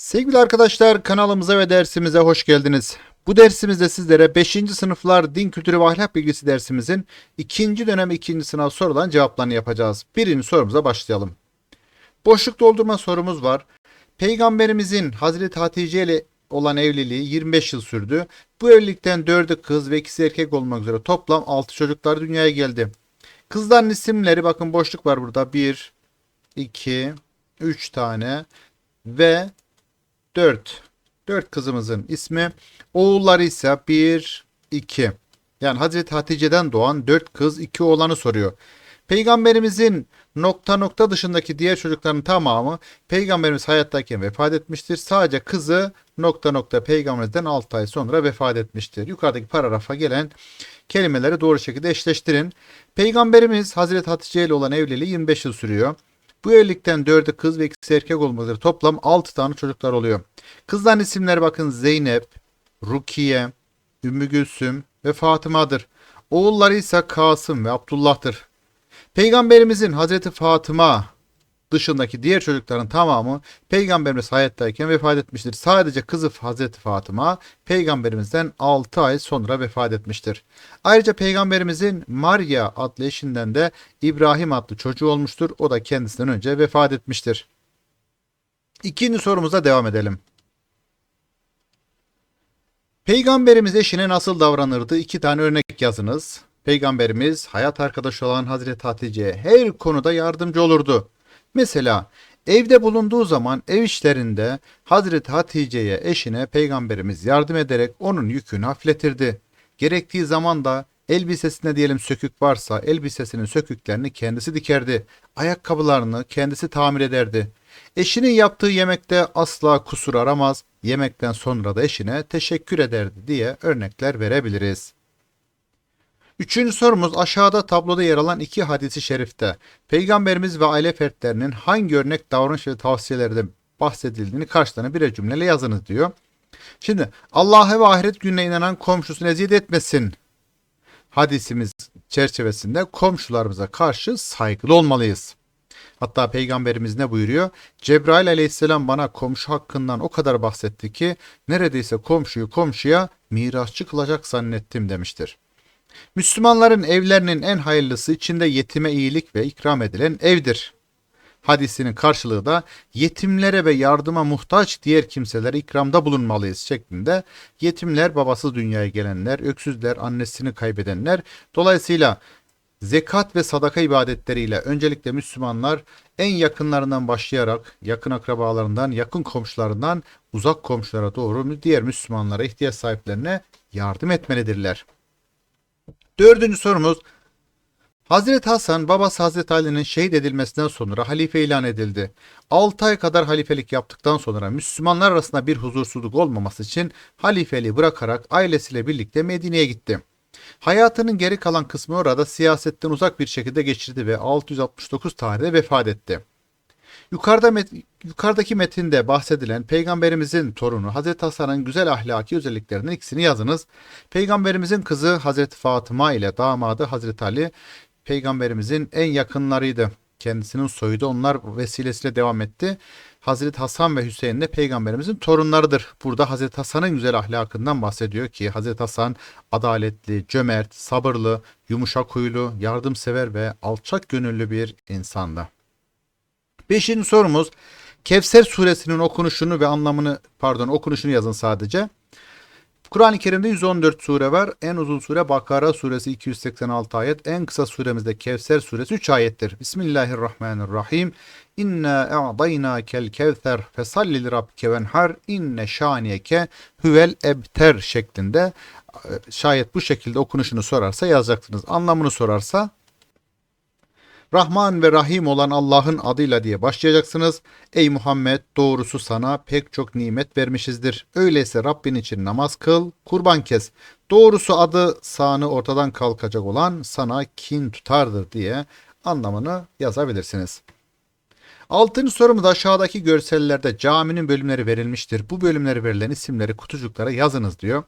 Sevgili arkadaşlar kanalımıza ve dersimize hoş geldiniz. Bu dersimizde sizlere 5. sınıflar din kültürü ve ahlak bilgisi dersimizin 2. dönem 2. sınav sorulan cevaplarını yapacağız. Birinci sorumuza başlayalım. Boşluk doldurma sorumuz var. Peygamberimizin Hazreti Hatice ile olan evliliği 25 yıl sürdü. Bu evlilikten 4'ü kız ve ikisi erkek olmak üzere toplam 6 çocuklar dünyaya geldi. Kızların isimleri bakın boşluk var burada. 1, 2, 3 tane ve 4. 4 kızımızın ismi. Oğulları ise 1, 2. Yani Hazreti Hatice'den doğan 4 kız 2 oğlanı soruyor. Peygamberimizin nokta nokta dışındaki diğer çocukların tamamı peygamberimiz hayattayken vefat etmiştir. Sadece kızı nokta nokta peygamberimizden 6 ay sonra vefat etmiştir. Yukarıdaki paragrafa gelen kelimeleri doğru şekilde eşleştirin. Peygamberimiz Hazreti Hatice ile olan evliliği 25 yıl sürüyor. Bu evlilikten 4'ü kız ve ikisi erkek olmak üzere toplam 6 tane çocuklar oluyor. Kızların isimleri bakın Zeynep, Rukiye, Ümmü Gülsüm ve Fatıma'dır. Oğulları ise Kasım ve Abdullah'tır. Peygamberimizin Hazreti Fatıma dışındaki diğer çocukların tamamı peygamberimiz hayattayken vefat etmiştir. Sadece kızı Hazreti Fatıma peygamberimizden 6 ay sonra vefat etmiştir. Ayrıca peygamberimizin Maria adlı eşinden de İbrahim adlı çocuğu olmuştur. O da kendisinden önce vefat etmiştir. İkinci sorumuza devam edelim. Peygamberimiz eşine nasıl davranırdı? İki tane örnek yazınız. Peygamberimiz hayat arkadaşı olan Hazreti Hatice'ye her konuda yardımcı olurdu. Mesela evde bulunduğu zaman ev işlerinde Hazreti Hatice'ye eşine peygamberimiz yardım ederek onun yükünü hafifletirdi. Gerektiği zaman da elbisesine diyelim sökük varsa elbisesinin söküklerini kendisi dikerdi. Ayakkabılarını kendisi tamir ederdi. Eşinin yaptığı yemekte asla kusur aramaz, yemekten sonra da eşine teşekkür ederdi diye örnekler verebiliriz. Üçüncü sorumuz aşağıda tabloda yer alan iki hadisi şerifte Peygamberimiz ve aile fertlerinin hangi örnek davranış ve tavsiyelerde bahsedildiğini karşılarına birer cümleyle yazınız diyor. Şimdi Allah'a ve ahiret gününe inanan komşusunu eziyet etmesin hadisimiz çerçevesinde komşularımıza karşı saygılı olmalıyız. Hatta peygamberimiz ne buyuruyor? Cebrail aleyhisselam bana komşu hakkından o kadar bahsetti ki neredeyse komşuyu komşuya mirasçı kılacak zannettim demiştir. Müslümanların evlerinin en hayırlısı içinde yetime iyilik ve ikram edilen evdir. Hadisinin karşılığı da yetimlere ve yardıma muhtaç diğer kimselere ikramda bulunmalıyız şeklinde. Yetimler babası dünyaya gelenler, öksüzler annesini kaybedenler. Dolayısıyla zekat ve sadaka ibadetleriyle öncelikle Müslümanlar en yakınlarından başlayarak yakın akrabalarından, yakın komşularından uzak komşulara doğru diğer Müslümanlara, ihtiyaç sahiplerine yardım etmelidirler. Dördüncü sorumuz. Hazreti Hasan babası Hazreti Ali'nin şehit edilmesinden sonra halife ilan edildi. 6 ay kadar halifelik yaptıktan sonra Müslümanlar arasında bir huzursuzluk olmaması için halifeliği bırakarak ailesiyle birlikte Medine'ye gitti. Hayatının geri kalan kısmı orada siyasetten uzak bir şekilde geçirdi ve 669 tarihinde vefat etti. Yukarıda met yukarıdaki metinde bahsedilen peygamberimizin torunu Hazreti Hasan'ın güzel ahlaki özelliklerinden ikisini yazınız. Peygamberimizin kızı Hazreti Fatıma ile damadı Hazreti Ali peygamberimizin en yakınlarıydı. Kendisinin soyu da onlar vesilesiyle devam etti. Hazreti Hasan ve Hüseyin de peygamberimizin torunlarıdır. Burada Hazreti Hasan'ın güzel ahlakından bahsediyor ki Hazreti Hasan adaletli, cömert, sabırlı, yumuşak huylu, yardımsever ve alçak gönüllü bir insandı. Beşinci sorumuz Kevser suresinin okunuşunu ve anlamını pardon okunuşunu yazın sadece. Kur'an-ı Kerim'de 114 sure var. En uzun sure Bakara suresi 286 ayet. En kısa suremizde Kevser suresi 3 ayettir. Bismillahirrahmanirrahim. İnna a'daynakel kevser fesalli li rabbike venhar inne şaniyeke huvel ebter şeklinde şayet bu şekilde okunuşunu sorarsa yazacaksınız. Anlamını sorarsa Rahman ve Rahim olan Allah'ın adıyla diye başlayacaksınız. Ey Muhammed doğrusu sana pek çok nimet vermişizdir. Öyleyse Rabbin için namaz kıl, kurban kes. Doğrusu adı sağını ortadan kalkacak olan sana kin tutardır diye anlamını yazabilirsiniz. Altıncı sorumuz aşağıdaki görsellerde caminin bölümleri verilmiştir. Bu bölümleri verilen isimleri kutucuklara yazınız diyor.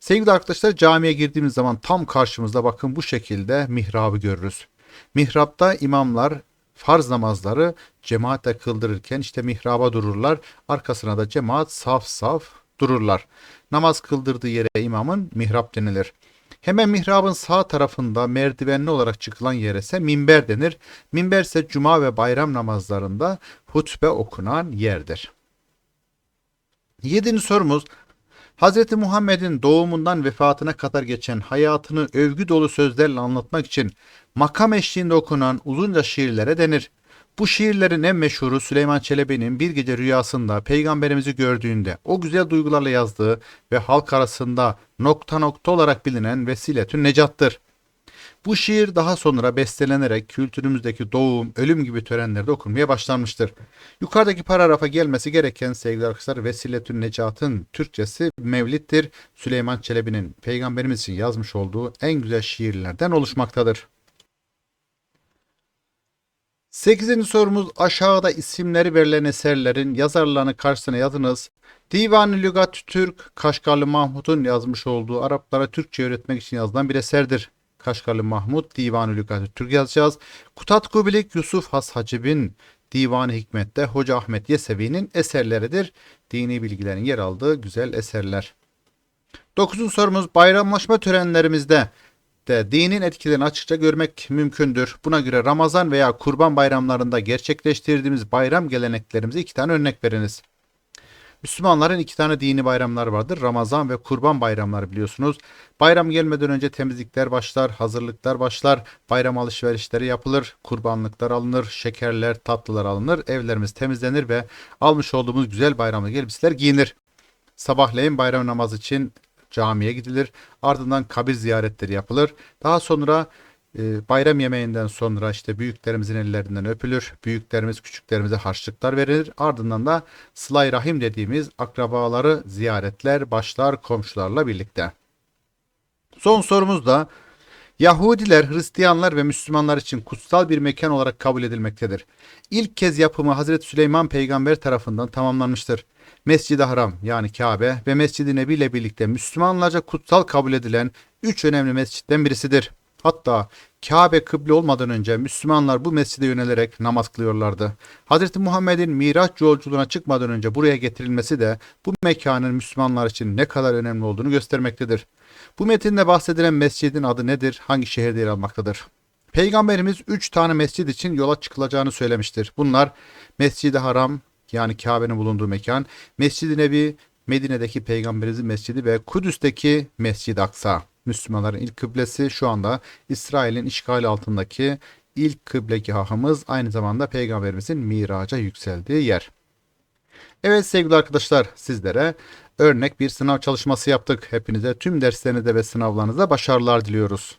Sevgili arkadaşlar camiye girdiğimiz zaman tam karşımızda bakın bu şekilde mihrabı görürüz. Mihrapta imamlar farz namazları cemaatle kıldırırken işte mihraba dururlar. Arkasına da cemaat saf saf dururlar. Namaz kıldırdığı yere imamın mihrap denilir. Hemen mihrabın sağ tarafında merdivenli olarak çıkılan yere ise minber denir. Minber ise cuma ve bayram namazlarında hutbe okunan yerdir. Yedinci sorumuz Hz. Muhammed'in doğumundan vefatına kadar geçen hayatını övgü dolu sözlerle anlatmak için makam eşliğinde okunan uzunca şiirlere denir. Bu şiirlerin en meşhuru Süleyman Çelebi'nin bir gece rüyasında peygamberimizi gördüğünde o güzel duygularla yazdığı ve halk arasında nokta nokta olarak bilinen Vesiletün Necat'tır. Bu şiir daha sonra bestelenerek kültürümüzdeki doğum, ölüm gibi törenlerde okunmaya başlanmıştır. Yukarıdaki paragrafa gelmesi gereken sevgili arkadaşlar Vesiletün Necat'ın Türkçesi Mevlid'dir. Süleyman Çelebi'nin peygamberimiz için yazmış olduğu en güzel şiirlerden oluşmaktadır. 8. sorumuz aşağıda isimleri verilen eserlerin yazarlarını karşısına yazınız. Divan-ı Lügat Türk, Kaşgarlı Mahmud'un yazmış olduğu Araplara Türkçe öğretmek için yazılan bir eserdir. Kaşgarlı Mahmud Divan-ı Lügat Türk yazacağız. Kutat Kubilik Yusuf Has Hacib'in Divan-ı Hikmet'te Hoca Ahmet Yesevi'nin eserleridir. Dini bilgilerin yer aldığı güzel eserler. 9. sorumuz bayramlaşma törenlerimizde de dinin etkilerini açıkça görmek mümkündür. Buna göre Ramazan veya Kurban bayramlarında gerçekleştirdiğimiz bayram geleneklerimize iki tane örnek veriniz. Müslümanların iki tane dini bayramlar vardır. Ramazan ve Kurban bayramları biliyorsunuz. Bayram gelmeden önce temizlikler başlar, hazırlıklar başlar, bayram alışverişleri yapılır, kurbanlıklar alınır, şekerler, tatlılar alınır, evlerimiz temizlenir ve almış olduğumuz güzel bayramlık elbiseler giyinir. Sabahleyin bayram namazı için camiye gidilir. Ardından kabir ziyaretleri yapılır. Daha sonra e, bayram yemeğinden sonra işte büyüklerimizin ellerinden öpülür. Büyüklerimiz küçüklerimize harçlıklar verilir. Ardından da sılay rahim dediğimiz akrabaları ziyaretler başlar komşularla birlikte. Son sorumuz da Yahudiler, Hristiyanlar ve Müslümanlar için kutsal bir mekan olarak kabul edilmektedir. İlk kez yapımı Hazreti Süleyman peygamber tarafından tamamlanmıştır. Mescid-i Haram yani Kabe ve Mescid-i Nebi ile birlikte Müslümanlarca kutsal kabul edilen üç önemli mescitten birisidir. Hatta Kabe kıble olmadan önce Müslümanlar bu mescide yönelerek namaz kılıyorlardı. Hz. Muhammed'in Miraç yolculuğuna çıkmadan önce buraya getirilmesi de bu mekanın Müslümanlar için ne kadar önemli olduğunu göstermektedir. Bu metinde bahsedilen mescidin adı nedir? Hangi şehirde yer almaktadır? Peygamberimiz 3 tane mescid için yola çıkılacağını söylemiştir. Bunlar Mescid-i Haram yani Kabe'nin bulunduğu mekan, Mescid-i Nebi, Medine'deki Peygamberimizin mescidi ve Kudüs'teki Mescid-i Aksa. Müslümanların ilk kıblesi şu anda İsrail'in işgali altındaki ilk kıblegahımız aynı zamanda Peygamberimizin miraca yükseldiği yer. Evet sevgili arkadaşlar sizlere örnek bir sınav çalışması yaptık. Hepinize tüm derslerinizde ve sınavlarınızda başarılar diliyoruz.